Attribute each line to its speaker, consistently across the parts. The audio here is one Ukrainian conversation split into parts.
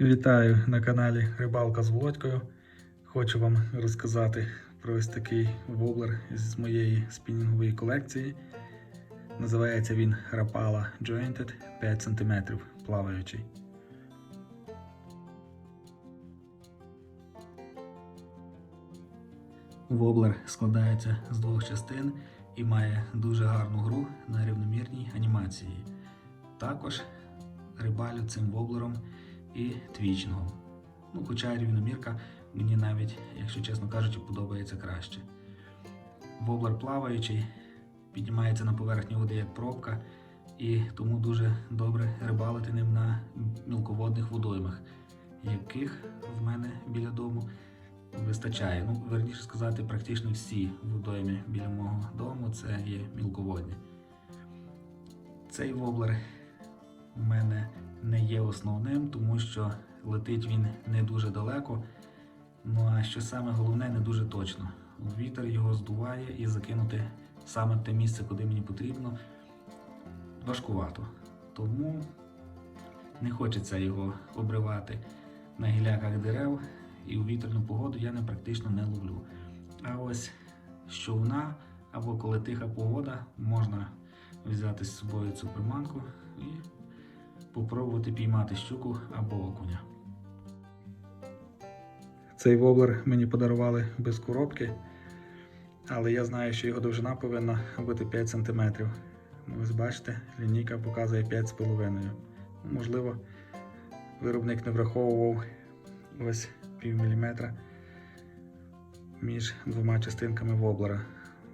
Speaker 1: Вітаю на каналі Рибалка з Володькою. Хочу вам розказати про ось такий воблер з моєї спінінгової колекції. Називається він Rapala Jointed 5 см плаваючий. Воблер складається з двох частин і має дуже гарну гру на рівномірній анімації. Також рибалю цим воблером і твічингом. Ну, хоча рівномірка мені навіть, якщо чесно кажучи, подобається краще. Воблер плаваючий, піднімається на поверхню води як пробка, і тому дуже добре рибалити ним на мілководних водоймах, яких в мене біля дому вистачає. Ну, верніше сказати, практично всі водойми біля мого дому це є мілководні. Цей воблер у мене не є основним, тому що летить він не дуже далеко. Ну а що саме головне, не дуже точно. Вітер його здуває і закинути саме те місце, куди мені потрібно, важкувато. Тому не хочеться його обривати на гіляках дерев, і у вітряну погоду я не практично не ловлю. А ось з човна або коли тиха погода, можна взяти з собою цю приманку і попробувати піймати щуку або окуня. Цей воблер мені подарували без коробки, але я знаю, що його довжина повинна бути 5 см. Ось бачите, лінійка показує 5,5 Можливо, виробник не враховував ось пів міліметра між двома частинками воблера.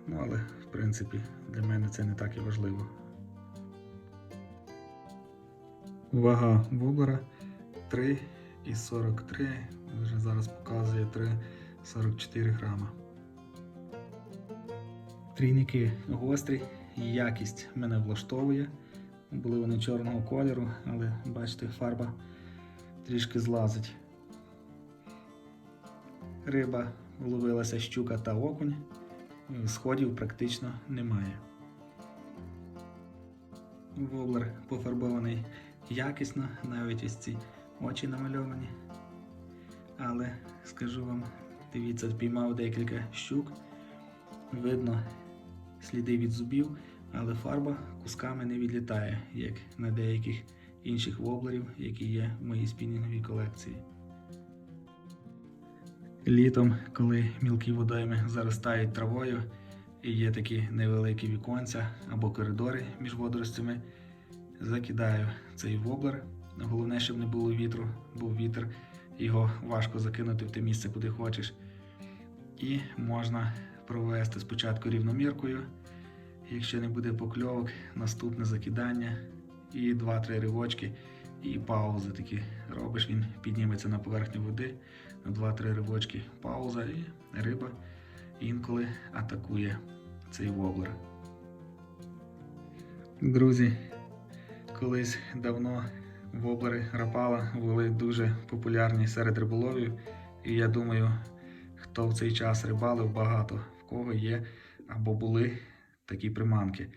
Speaker 1: Ну, але в принципі для мене це не так і важливо. Вага воблера 3,43, вже зараз показує 3,44 грама. Трійники гострі, якість мене влаштовує. Були вони чорного кольору, але бачите, фарба трішки злазить. Риба вловилася щука та окунь, сходів практично немає. Воблер пофарбований якісно, навіть ось ці очі намальовані. Але скажу вам, дивіться, піймав декілька щук. Видно сліди від зубів, але фарба кусками не відлітає, як на деяких інших воблерів, які є в моїй спінінговій колекції. Літом, коли мілкі водойми заростають травою і є такі невеликі віконця або коридори між водоростями, закидаю цей воблер. Головне, щоб не було вітру, був вітер, його важко закинути в те місце, куди хочеш. І можна провести спочатку рівноміркою. Якщо не буде покльовок, наступне закидання і 2-3 ривочки, і паузи такі робиш, він підніметься на поверхню води, на 2-3 ривочки, пауза, і риба інколи атакує цей воблер. Друзі, колись давно воблери рапала були дуже популярні серед риболовів, і я думаю, хто в цей час рибалив багато, в кого є або були такі приманки.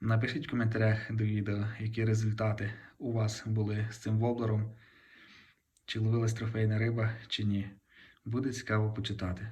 Speaker 1: Напишіть в коментарях до відео, які результати у вас були з цим воблером, чи ловилась трофейна риба, чи ні. Буде цікаво почитати.